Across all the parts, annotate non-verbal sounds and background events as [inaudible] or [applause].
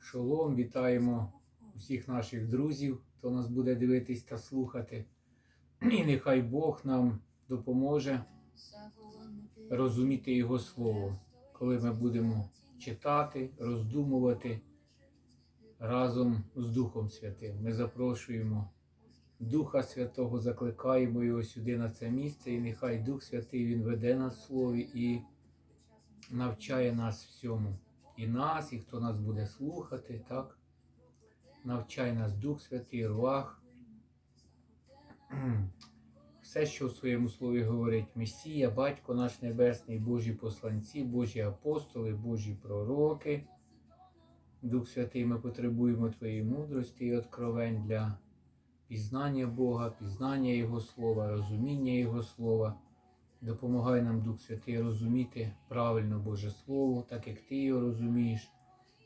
Шолом, вітаємо усіх наших друзів, хто нас буде дивитись та слухати. І нехай Бог нам допоможе розуміти Його Слово, коли ми будемо читати, роздумувати разом з Духом Святим. Ми запрошуємо Духа Святого, закликаємо його сюди на це місце, і нехай Дух Святий Він веде нас в слові і навчає нас всьому. І нас, і хто нас буде слухати, так? Навчай нас Дух Святий, Руах. [clears throat] Все, що в своєму слові говорить Месія, Батько наш Небесний, Божі посланці, Божі апостоли, Божі пророки. Дух Святий, ми потребуємо Твоєї мудрості і откровень для пізнання Бога, пізнання Його Слова, розуміння Його Слова. Допомагай нам, Дух Святий, розуміти правильно Боже Слово, так як Ти його розумієш.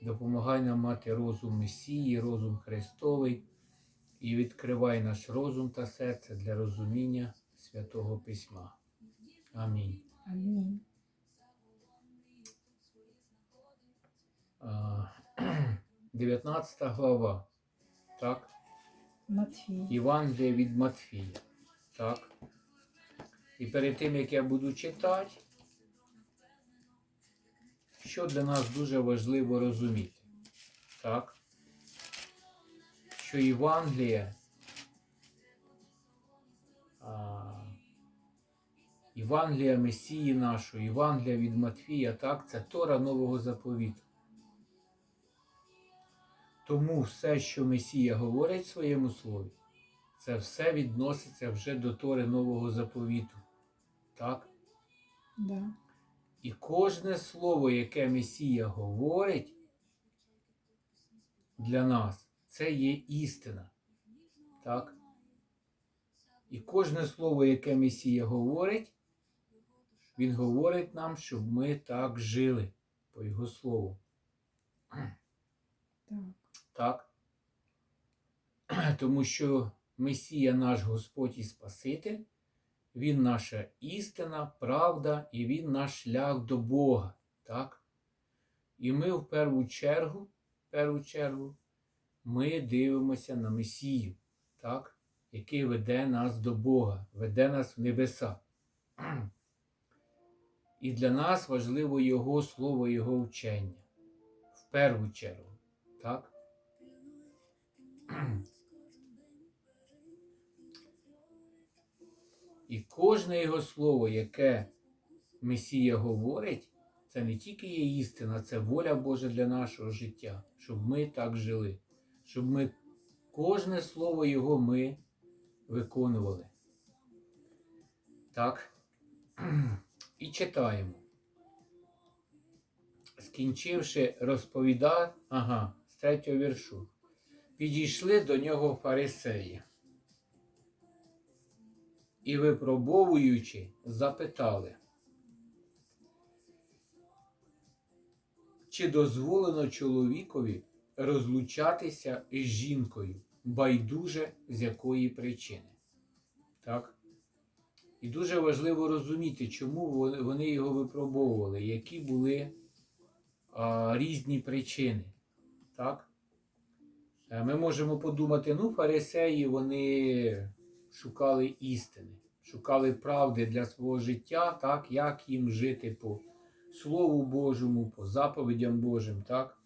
Допомагай нам мати розум Месії, розум Христовий і відкривай наш розум та серце для розуміння Святого Письма. Амінь. Амінь. А, [clears throat] 19 глава. Так? Матфій. Євангелія від Матфія. Так. І перед тим, як я буду читати, що для нас дуже важливо розуміти, так? Що Євангелія, Євангелія Месії нашої, Євангелія від Матфія, так, це Тора Нового Заповіту. Тому все, що Месія говорить в своєму слові, це все відноситься вже до Тори Нового Заповіту. Так? Да. І кожне слово, яке Месія говорить для нас, це є істина. Так? І кожне слово, яке Месія говорить, Він говорить нам, щоб ми так жили по Його слову. Так. Так? Тому що Месія наш Господь і Спаситель, Він наша істина, правда, і Він наш шлях до Бога. Так? І ми в першу чергу, в першу чергу, ми дивимося на Месію, так? який веде нас до Бога, веде нас в небеса. І для нас важливо Його слово, Його вчення. В першу чергу. Так? І кожне його слово, яке Месія говорить, це не тільки є істина, це воля Божа для нашого життя, щоб ми так жили, щоб ми кожне слово Його ми виконували. Так. І читаємо. Скінчивши розповідати, ага, з третього віршу, підійшли до нього фарисеї і, випробовуючи, запитали, чи дозволено чоловікові розлучатися із жінкою, байдуже з якої причини. Так? І дуже важливо розуміти, чому вони- вони його випробовували, які були а, різні причини. Так? Е, Ми можемо подумати, ну, фарисеї вони шукали істини, шукали правди для свого життя, так, як їм жити по Слову Божому, по заповідям Божим. так.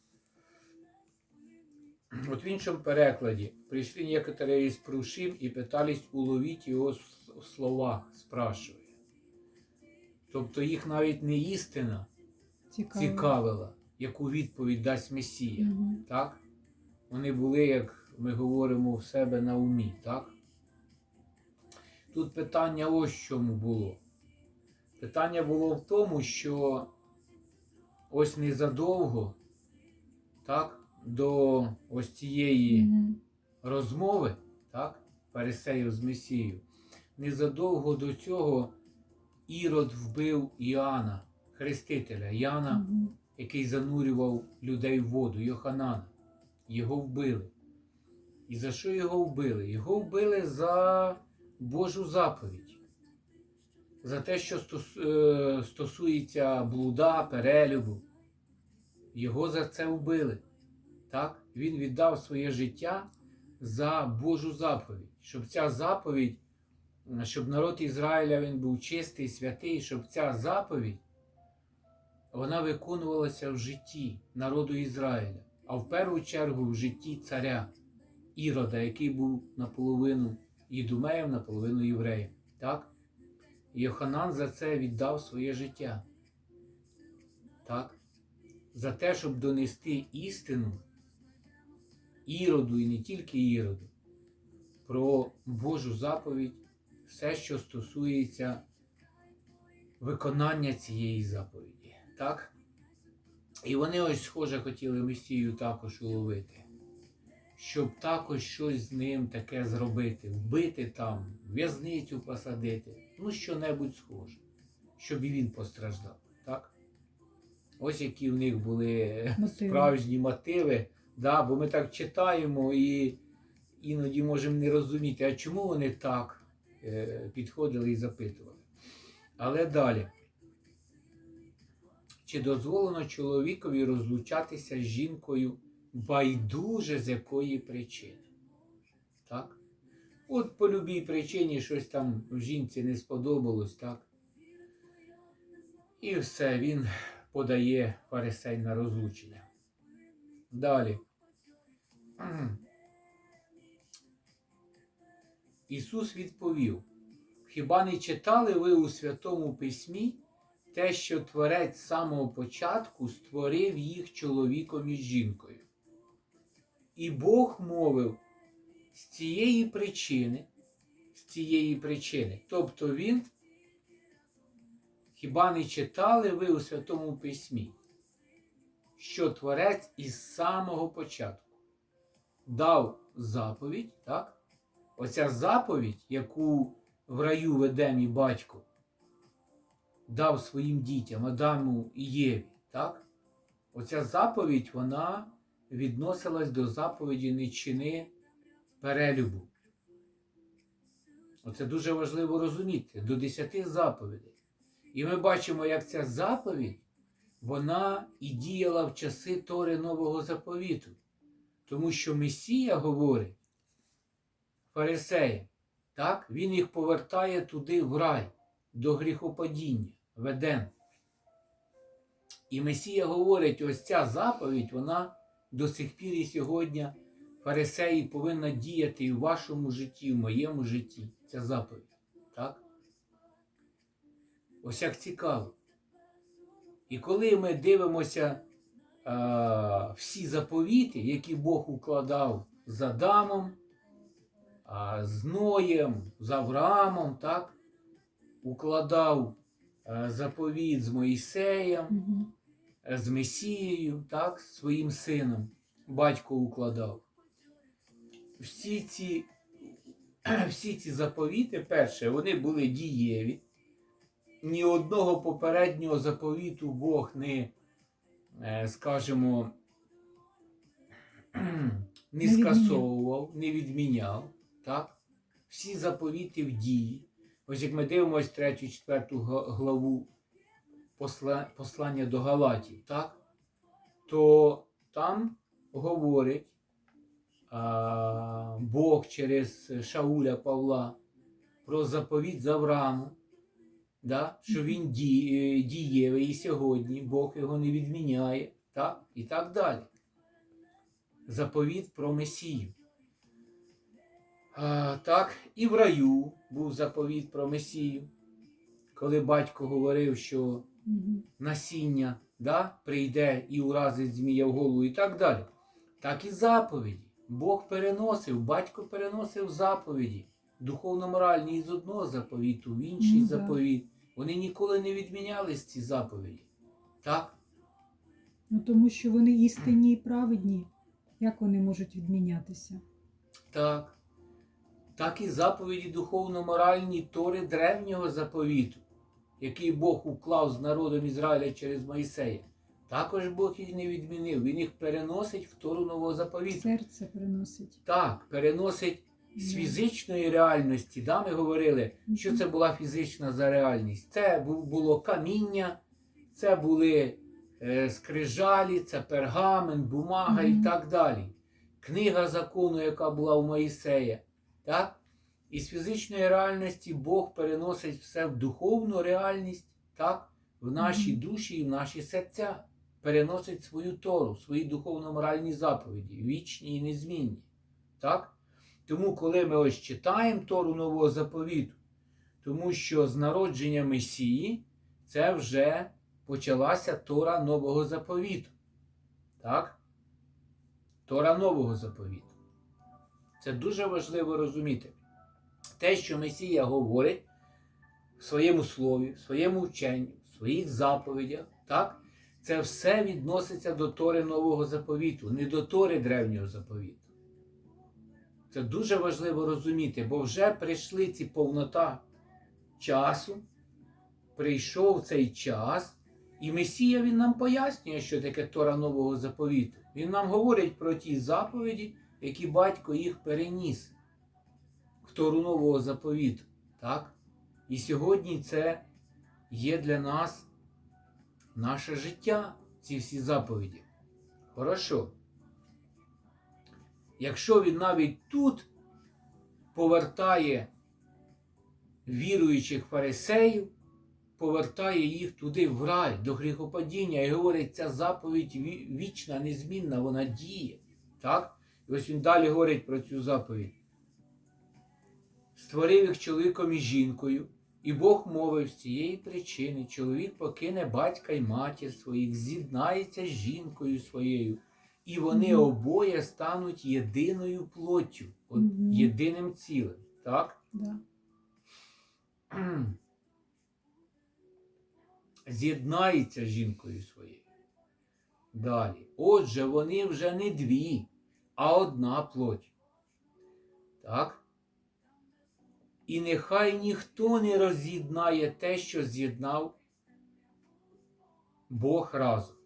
От в іншому перекладі прийшли некоторые из прушим і питались уловити його в словах, спрашує. Тобто їх навіть не істина Цікаво. цікавила, яку відповідь дасть Месія. Мгм. Так? Вони були, як ми говоримо, в себе на умі, так? Тут питання ось в чому було. Питання було в тому, що ось незадовго, так, до ось цієї Мгм. розмови, так, Фарисеїв з Месією, незадовго до цього Ірод вбив Іоанна, Хрестителя, Яна, Мгм. який занурював людей в воду, Йоханана. Його вбили. І за що його вбили? Його вбили за Божу заповідь. За те, що е, стосується блуда, перелюбу. його за це вбили. Так? Він віддав своє життя за Божу заповідь, щоб ця заповідь, щоб народ Ізраїля він був чистий, святий, щоб ця заповідь вона виконувалася в житті народу Ізраїля, а в першу чергу в житті царя Ірода, який був наполовину ідумеєм, наполовину євреєм. Так? І Йоханан за це віддав своє життя. Так? За те, щоб донести істину Іроду і не тільки Іроду, про Божу заповідь, все, що стосується виконання цієї заповіді. Так? І вони ось схоже хотіли Месію також уловити, щоб також щось з ним таке зробити, вбити там, в'язницю посадити, ну що-небудь схоже, щоб і він постраждав. Так? Ось які в них були Мотиви. справжні мотиви. Да, бо ми так читаємо і іноді можемо не розуміти, а чому вони так е, підходили і запитували. Але далі. Чи дозволено чоловікові розлучатися з жінкою байдуже з якої причини? Так? От по любій причині щось там в жінці не сподобалось, так? І все, він подає фарисей на розлучення. Далі. Ісус відповів: Хіба не читали ви у Святому Письмі те, що Творець з самого початку створив їх чоловіком і жінкою? І Бог мовив з цієї причини, з цієї причини, тобто Він, хіба не читали ви у Святому Письмі? що Творець із самого початку дав заповідь, так? Оця заповідь, яку в раю в Едемі батько дав своїм дітям Адаму і Єві, так? Оця заповідь, вона відносилась до заповіді не чини перелюбу. Оце дуже важливо розуміти, до десяти заповідей. І ми бачимо, як ця заповідь вона і діяла в часи Тори Нового Заповіту. Тому що Месія говорить фарисеям, так, він їх повертає туди в рай, до гріхопадіння, в Едем. І Месія говорить, ось ця заповідь, вона до сих пір і сьогодні фарисеї повинна діяти і в вашому житті, і в моєму житті. Ця заповідь. Так? Ось як цікаво. І коли ми дивимося а, всі заповіти, які Бог укладав з Адамом, а, з Ноєм, з Авраамом, так, укладав а, заповіт з Моїсеєм, е, з Месією, так, своїм сином, батько укладав. Всі ці, [clears throat] всі ці заповіти, перше, вони були дієві ні одного попереднього заповіту Бог не, е, скажімо, [clears throat] не скасовував, не відміняв. Так? Всі заповіти в дії. Ось як ми дивимося 3-4 главу послання до Галатів, так? то там говорить а, Бог через Шауля Павла про заповіт з Авраамом да? що він ді- е, дієвий і сьогодні, Бог його не відміняє, так? і так далі. Заповіт про Месію. А, так, і в раю був заповіт про Месію, коли батько говорив, що. Насіння да, прийде і уразить змія в голову і так далі. Так і заповіді. Бог переносив, батько переносив заповіді, духовно-моральні із одного заповіту в інший Ну, да. заповіт. Вони ніколи не відмінялись ці заповіді. Так? Ну, тому що вони істинні і праведні. Як вони можуть відмінятися? Так. Так і заповіді духовно-моральні Тори древнього заповіту, який Бог уклав з народом Ізраїля через Моїсея. Також Бог їх не відмінив. Він їх переносить в Тору нового заповіту. Серце приносить. Так, переносить з фізичної реальності. Да, ми говорили, що це була фізична за реальність. Це було каміння, це були е, скрижалі, це пергамент, бумага і так далі. Книга закону, яка була у Моїсея. Так? І з фізичної реальності Бог переносить все в духовну реальність, так? в наші душі і в наші серця. Переносить свою Тору, свої духовно-моральні заповіді, вічні і незмінні. Так? Тому, коли ми ось читаємо Тору Нового заповіту, тому що з народження Месії це вже почалася Тора Нового заповіту. Так? Тора Нового заповіту. Це дуже важливо розуміти. Те, що Месія говорить в своєму слові, в своєму вченні, в своїх заповідях, так? це все відноситься до Тори Нового заповіту, не до Тори древнього заповіту. Це дуже важливо розуміти, бо вже прийшли ці повнота часу, прийшов цей час, і Месія він нам пояснює, що таке Тора Нового заповіту. Він нам говорить про ті заповіді, які батько їх переніс Тору Нового заповіту. Так? І сьогодні це є для нас наше життя, ці всі заповіді. Хорошо. Якщо він навіть тут повертає віруючих фарисеїв, повертає їх туди в рай, до гріхопадіння, і говорить, ця заповідь вічна, незмінна, вона діє. Так? І ось він далі говорить про цю заповідь. Створив їх чоловіком і жінкою, і Бог мовив з цієї причини, чоловік покине батька й матір своїх, з'єднається з жінкою своєю, і вони обоє стануть єдиною плоттю, от єдиним цілим. Так? Да. [clears throat] З'єднається з жінкою своєю. Далі. Отже, вони вже не дві, а одна плоть. Так? І нехай ніхто не роз'єднає те, що з'єднав Бог разом.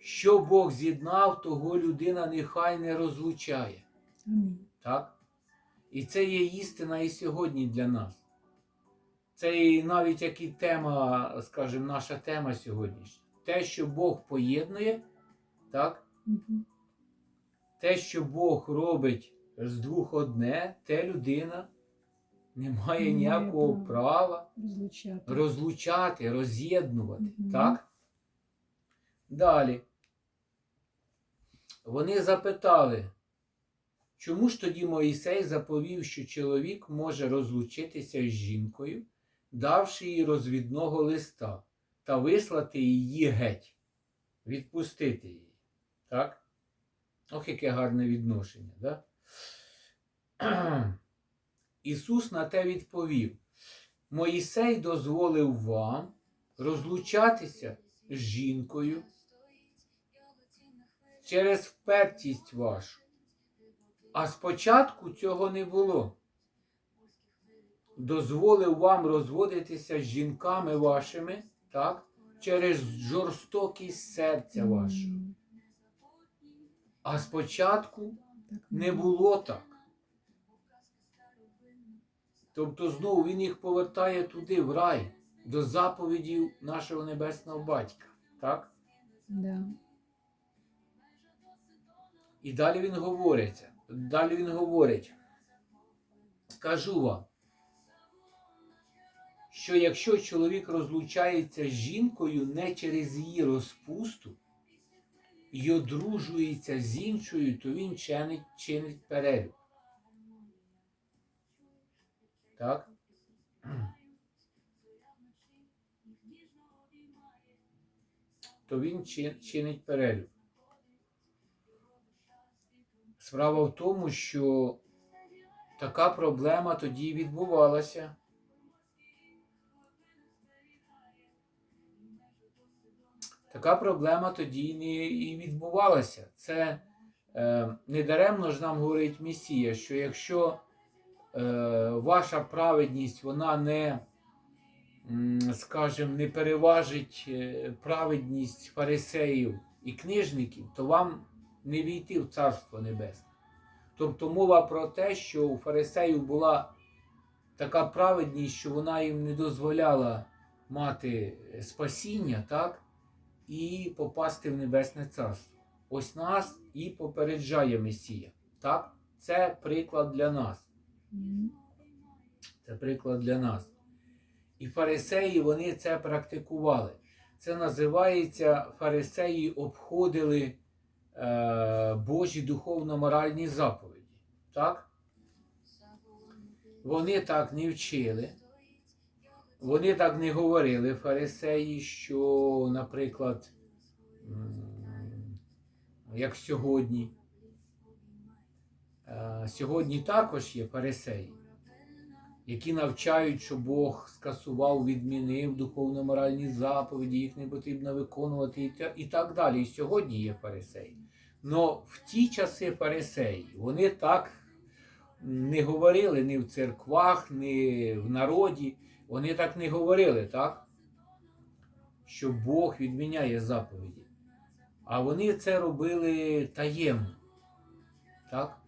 Що Бог з'єднав, того людина нехай не розлучає. Амінь. Так? І це є істина і сьогодні для нас. Це і навіть як і тема, скажімо, наша тема сьогоднішня. Те, що Бог поєднує, так? Те, що Бог робить з двох одне, те людина не має Не ніякого має права Розлучати. розлучати, роз'єднувати. Мгм. Так? Далі. Вони запитали, чому ж тоді Моїсей заповів, що чоловік може розлучитися з жінкою, давши їй розвідного листа та вислати її геть, відпустити її. Так? Ох, яке гарне відношення, да? [clears throat] Ісус на те відповів: Моїсей дозволив вам розлучатися з жінкою через впертість вашу. А спочатку цього не було. Дозволив вам розводитися з жінками вашими, так, через жорстокість серця вашого. А спочатку не було так. Тобто знову він їх повертає туди, в рай, до заповідів нашого небесного батька. Так? Да. І далі він говорить, далі він говорить, скажу вам, що якщо чоловік розлучається з жінкою не через її розпусту і одружується з іншою, то він чинить, чинить перелюб. Так? То він чин- чинить перелюб. Справа в тому, що така проблема тоді відбувалася. Така проблема тоді не і відбувалася. Це е, недаремно ж нам говорить Месія, що якщо е, ваша праведність вона не, скажімо, не переважить е, праведність фарисеїв і книжників, то вам не війти в Царство Небесне. Тобто мова про те, що у фарисеїв була така праведність, що вона їм не дозволяла мати спасіння, так, і попасти в Небесне Царство. Ось нас і попереджає Месія. Так? Це приклад для нас. Це приклад для нас. І фарисеї вони це практикували. Це називається фарисеї обходили е, Божі духовно-моральні заповіді. Так? Вони так не вчили. Вони так не говорили, фарисеї, що, наприклад, як сьогодні. Е, Сьогодні також є фарисеї, які навчають, що Бог скасував, відмінив духовно-моральні заповіді, їх не потрібно виконувати і так далі. І сьогодні є фарисеї. Но в ті часи фарисеї вони так не говорили ні в церквах, ні в народі. Вони так не говорили, так? Що Бог відміняє заповіді. А вони це робили таємно. Так?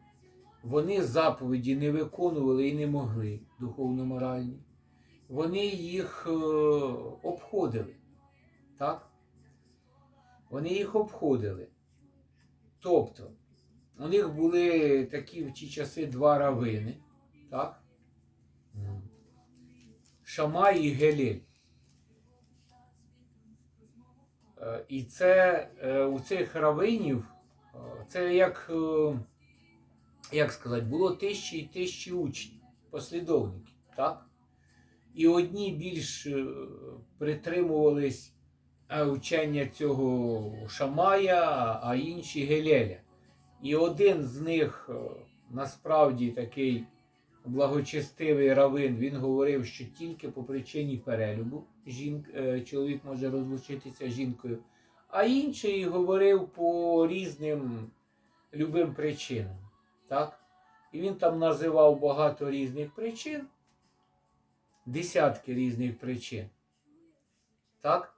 Вони заповіді не виконували і не могли духовно-моральні. Вони їх е, обходили. Так? Вони їх обходили. Тобто, у них були такі в ті часи два равини, так? Шамай і Гелель. І це е, у цих равинів, е, це як, е, як сказати, було тисячі і тисячі учнів, послідовників, так? І одні більш притримувались учення цього Шамая, а інші Гелеля. І один з них насправді такий благочестивий равин, він говорив, що тільки по причині перелюбу жінк, е, чоловік може розлучитися з жінкою, а інший говорив по різним любим причинам. Так? І він там називав багато різних причин, десятки різних причин. Так?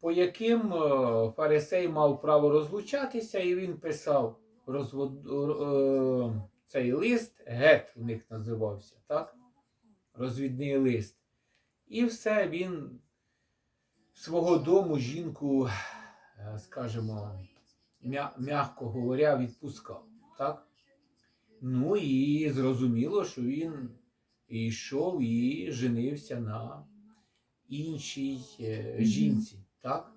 По яким е, фарисей мав право розлучатися, і він писав розвод... цей лист, гет в них називався, так? Розвідний лист. І все, він свого дому жінку, е, скажімо, м'я- м'яко говоря, відпускав. Так? Ну і зрозуміло, що він йшов і женився на іншій е, жінці. Так?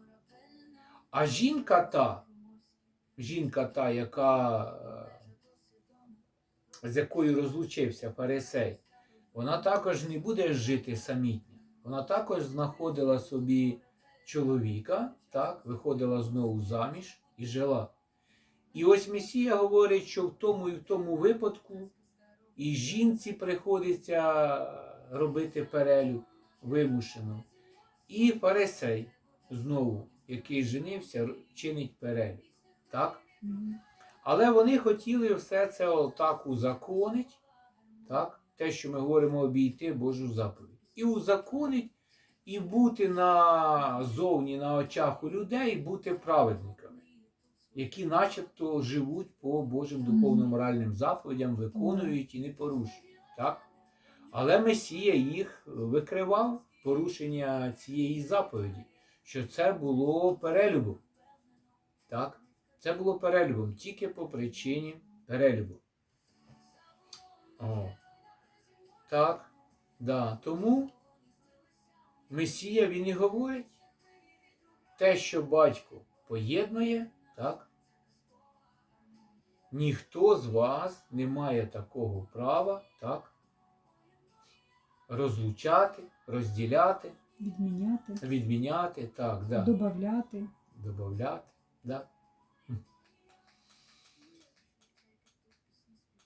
А жінка та, жінка та, яка, е, з якою розлучився Фарисей, вона також не буде жити самітня. Вона також знаходила собі чоловіка, так, виходила знову заміж і жила. І ось Месія говорить, що в тому і в тому випадку і жінці приходиться робити перелюб вимушено. І фарисей знову, який женився, чинить перелюб. Так? Але вони хотіли все це отак узаконить, так? те, що ми говоримо, обійти Божу заповідь. І узаконить, і бути назовні на очах у людей, бути праведниками, які начебто живуть по Божим духовно-моральним заповідям, виконують і не порушують. Так? Але Месія їх викривав порушення цієї заповіді, що це було перелюбом. Так? Це було перелюбом тільки по причині перелюбу. О. Так, да. Тому Месія він і говорить те, що батько поєднує, так? Ніхто з вас не має такого права, так? Розлучати, розділяти, Відміняти, відміняти, так, да. додати. Добавляти, да.